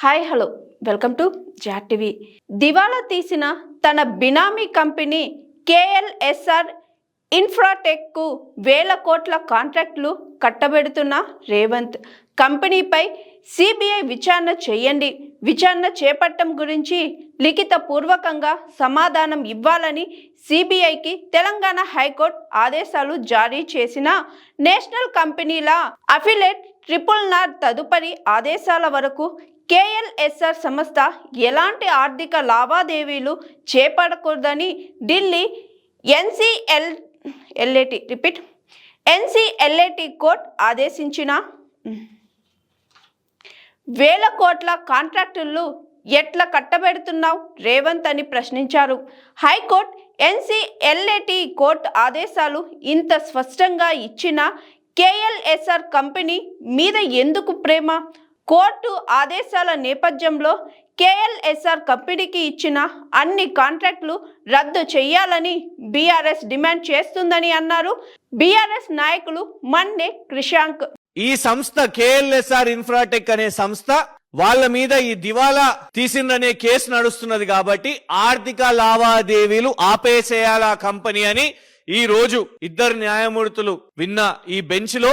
Hi hello welcome to జాట్ TV దివాలా తీసిన తన బినామీ కంపెనీ కేఎల్ఎస్ఆర్ ఇన్ఫ్రాటెక్కు వేల కోట్ల కాంట్రాక్టులు కట్టబెడుతున్న రేవంత్. కంపెనీపై సిబిఐ విచారణ చేయండి. విచారణ చేపట్టం గురించి లిఖిత పూర్వకంగా సమాధానం ఇవ్వాలని సిబిఐకి తెలంగాణ హైకోర్టు ఆదేశాలు జారీ చేసిన నేషనల్ కంపెనీల అఫిలేట్ ట్రిపుల్ నార్ తదుపరి ఆదేశాల వరకు కేఎల్ఎస్ఆర్ సంస్థ ఎలాంటి ఆర్థిక లావాదేవీలు చేపడకూడదని Delhi NCL LAT repeat NCLAT court ఆదేశించిన వేల కోట్ల కాంట్రాక్టులు ఎట్లా కట్టబెడుతున్నావు? రేవంత్ అని ప్రశ్నించారు. హైకోర్టు ఎన్సిఎల్ఏటి కోర్టు ఆదేశాలు ఇంత స్పష్టంగా ఇచ్చిన కేఎల్ఎస్ఆర్ కంపెనీ మీద ఎందుకు ప్రేమ? కోర్టు ఆదేశాల నేపథ్యంలో కేఎల్ఎస్ఆర్ కంపెనీకి ఇచ్చిన అన్ని కాంట్రాక్టులు రద్దు చేయాలని బీఆర్ఎస్ డిమాండ్ చేస్తుందని అన్నారు. బీఆర్ఎస్ నాయకులు మండే క్రిషాంక్ ఈ సంస్థ కేఎల్ఎస్ఆర్ ఇన్ఫ్రాటెక్ అనే సంస్థ వాళ్ళ మీద ఈ దివాలా తీసిందనే కేసు నడుస్తున్నది కాబట్టి ఆర్థిక లావాదేవీలు ఆపేసేయాల కంపెనీ అని ఈ రోజు ఇద్దరు న్యాయమూర్తులు విన్న ఈ బెంచ్లో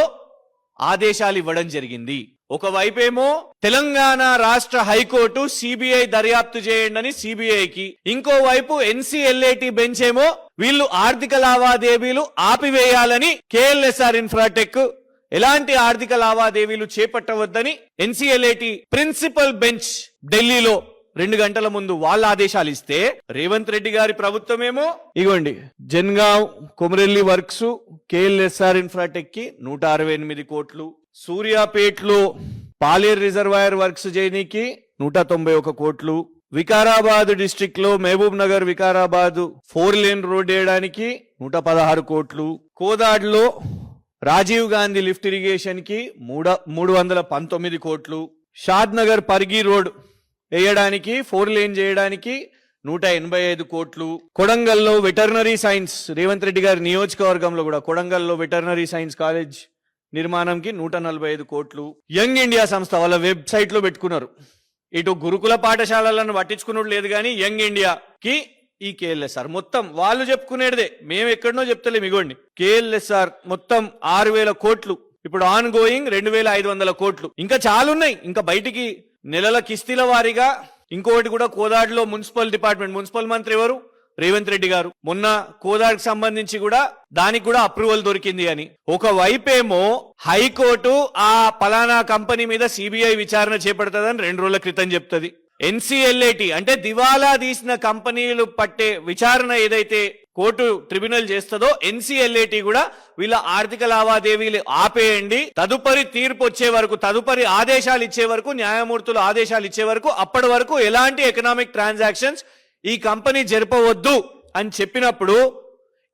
ఆదేశాలు ఇవ్వడం జరిగింది. ఒకవైపేమో తెలంగాణ రాష్ట్ర హైకోర్టు సిబిఐ దర్యాప్తు చేయండి అని సిబిఐకి ఇంకోవైపు ఎన్సిఎల్ఏటి బెంచ్ ఏమో వీళ్ళు ఆర్థిక లావాదేవీలు ఆపివేయాలని కేఎల్ఎస్ఆర్ ఇన్ఫ్రాటెక్ ఎలాంటి ఆర్థిక లావాదేవీలు చేపట్టవద్దని ఎన్సిఎల్ఏటి ప్రిన్సిపల్ బెంచ్ ఢిల్లీలో రెండు గంటల ముందు వాళ్ళ ఆదేశాలు ఇస్తే రేవంత్ రెడ్డి గారి ప్రభుత్వమేమో? ఇగోండి. జన్గావ్ కొమరెల్లి వర్క్స్ కేఎల్ఎస్ఆర్ ఇన్ఫ్రాటెక్కి నూట అరవై ఎనిమిది కోట్లు. సూర్యాపేట్లో పాలేరు రిజర్వాయర్ వర్క్స్ చేయనీకి నూట తొంభై ఒక కోట్లు. వికారాబాద్ డిస్ట్రిక్ట్లో Mahabubnagar Vikarabad four lane road వేయడానికి నూట పదహారు కోట్లు. కోదాడ్లో రాజీవ్ గాంధీ లిఫ్ట్ ఇరిగేషన్కి మూడ మూడు వందల పంతొమ్మిది కోట్లు. షాద్ నగర్ రోడ్ వేయడానికి ఫోర్ లేన్ చేయడానికి నూట ఎనభై ఐదు కోట్లు. కొడంగల్లో వెటర్నరీ సైన్స్ రేవంత్ రెడ్డి గారి నియోజకవర్గంలో కూడా కొడంగల్లో వెటర్నరీ సైన్స్ కాలేజ్ నిర్మాణంకి నూట నలభై ఐదు కోట్లు. యంగ్ ఇండియా సంస్థ వాళ్ళ వెబ్సైట్లో పెట్టుకున్నారు. ఇటు గురుకుల పాఠశాలలను పట్టించుకున్నట్టు లేదు కానీ యంగ్ ఇండియాకి ఈ కేఎల్ఎస్ఆర్ మొత్తం వాళ్ళు చెప్పుకునేదే మేము ఎక్కడనో చెప్తలేం ఇగోండి. కేఎల్ఎస్ఆర్ మొత్తం ఆరు వేల కోట్లు. ఇప్పుడు ఆన్ గోయింగ్ రెండు వేల ఐదు వందల కోట్లు. ఇంకా చాలా ఉన్నాయి ఇంకా బయటికి నెలల కిస్తీల వారీగా ఇంకొకటి కూడా కోదాడులో మున్సిపల్ డిపార్ట్మెంట్. మున్సిపల్ మంత్రి ఎవరు? రేవంత్ రెడ్డి గారు. మొన్న కోదాడుకు సంబంధించి కూడా దానికి కూడా అప్రూవల్ దొరికింది అని. ఒక వైపేమో హైకోర్టు ఆ పలానా కంపెనీ మీద సిబిఐ విచారణ చేపడుతుందని రెండు రోజుల క్రితం చెప్తుంది. ఎన్సిఎల్ఏటి అంటే దివాలా తీసిన కంపెనీలు పట్టే విచారణ ఏదైతే కోర్టు ట్రిబ్యునల్ చేస్తుందో ఎన్సిఎల్ఏటి కూడా వీళ్ళ ఆర్థిక లావాదేవీలు ఆపేయండి. తదుపరి తీర్పు వచ్చే వరకు తదుపరి ఆదేశాలు ఇచ్చే వరకు న్యాయమూర్తులు ఆదేశాలు ఇచ్చే వరకు అప్పటి వరకు ఎలాంటి ఎకనామిక్ ట్రాన్సాక్షన్స్ ఈ కంపెనీ జరపవద్దు అని చెప్పినప్పుడు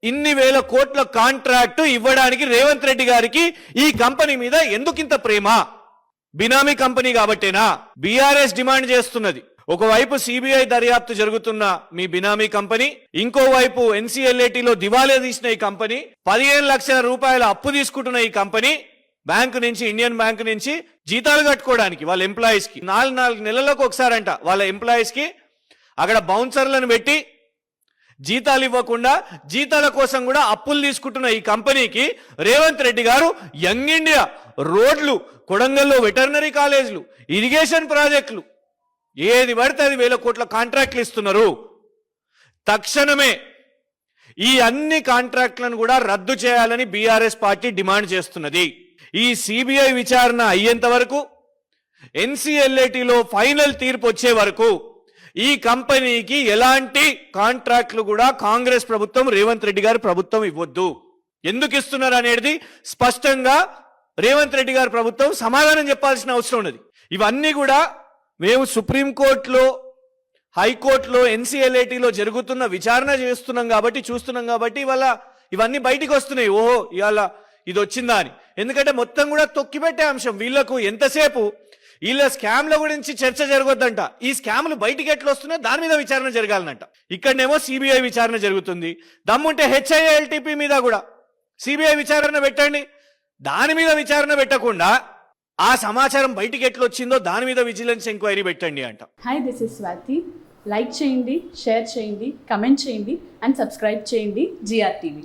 ఇన్ని వేల కోట్ల కాంట్రాక్టు ఇవ్వడానికి రేవంత్ రెడ్డి గారికి ఈ కంపెనీ మీద ఎందుకింత ప్రేమ? బినామీ కంపెనీ కాబట్టేనా? బీఆర్ఎస్ డిమాండ్ చేస్తున్నది. ఒకవైపు సిబిఐ దర్యాప్తు జరుగుతున్న మీ బినామీ కంపెనీ ఇంకోవైపు ఎన్సీఎల్ఏటీలో దివాలే తీసిన ఈ కంపెనీ పదిహేను లక్షల రూపాయల అప్పు తీసుకుంటున్న ఈ కంపెనీ బ్యాంకు నుంచి ఇండియన్ బ్యాంక్ నుంచి జీతాలు కట్టుకోవడానికి వాళ్ళ ఎంప్లాయీస్కి. నాలుగు నాలుగు నెలలకు ఒకసారంట వాళ్ళ ఎంప్లాయీస్కి అక్కడ బౌన్సర్లను పెట్టి జీతాలు ఇవ్వకుండా జీతాల కోసం కూడా అప్పులు తీసుకుంటున్న ఈ కంపెనీకి రేవంత్ రెడ్డి గారు యంగ్ ఇండియా రోడ్లు కొడంగల్లో వెటర్నరీ కాలేజీలు ఇరిగేషన్ ప్రాజెక్టులు. ఏది పడితే అది వేల కోట్ల కాంట్రాక్ట్లు ఇస్తున్నారు. తక్షణమే ఈ అన్ని కాంట్రాక్ట్లను కూడా రద్దు చేయాలని బీఆర్ఎస్ పార్టీ డిమాండ్ చేస్తున్నది. ఈ సిబిఐ విచారణ అయ్యేంత వరకు ఎన్సిఎల్ఏటిలో ఫైనల్ తీర్పు వచ్చే వరకు ఈ కంపెనీకి ఎలాంటి కాంట్రాక్ట్లు కూడా కాంగ్రెస్ ప్రభుత్వం రేవంత్ రెడ్డి గారి ప్రభుత్వం ఇవ్వద్దు. ఎందుకు ఇస్తున్నారు అనేది స్పష్టంగా రేవంత్ రెడ్డి గారి ప్రభుత్వం సమాధానం చెప్పాల్సిన అవసరం ఉన్నది. ఇవన్నీ కూడా మేము సుప్రీంకోర్టులో హైకోర్టులో ఎన్సీఎల్ఏటీలో జరుగుతున్న విచారణ చేస్తున్నాం కాబట్టి చూస్తున్నాం కాబట్టి ఇవాళ ఇవన్నీ బయటికి వస్తున్నాయి. ఓహో ఇవాళ ఇది వచ్చిందా అని. ఎందుకంటే మొత్తం కూడా తొక్కిపెట్టే అంశం వీళ్ళకు ఎంతసేపు వీళ్ళ స్కామ్ల గురించి చర్చ జరగొద్దంట. ఈ స్కామ్లు బయటికి ఎట్లా వస్తున్నాయో దాని మీద విచారణ జరగాలనంట. ఇక్కడనేమో సిబిఐ విచారణ జరుగుతుంది. దమ్ముంటే హెచ్ఐఎల్టీపీ మీద కూడా. సిబిఐ విచారణ పెట్టండి. దాని మీద విచారణ పెట్టకుండా ఆ సమాచారం బయటికి ఎట్లా వచ్చిందో దాని మీద విజిలెన్స్ ఎంక్వైరీ పెట్టండి అంట. Hi this is Swathi like చేయండి షేర్ చేయండి కమెంట్ చేయండి అండ్ సబ్స్క్రైబ్ చేయండి జిఆర్ టీవీ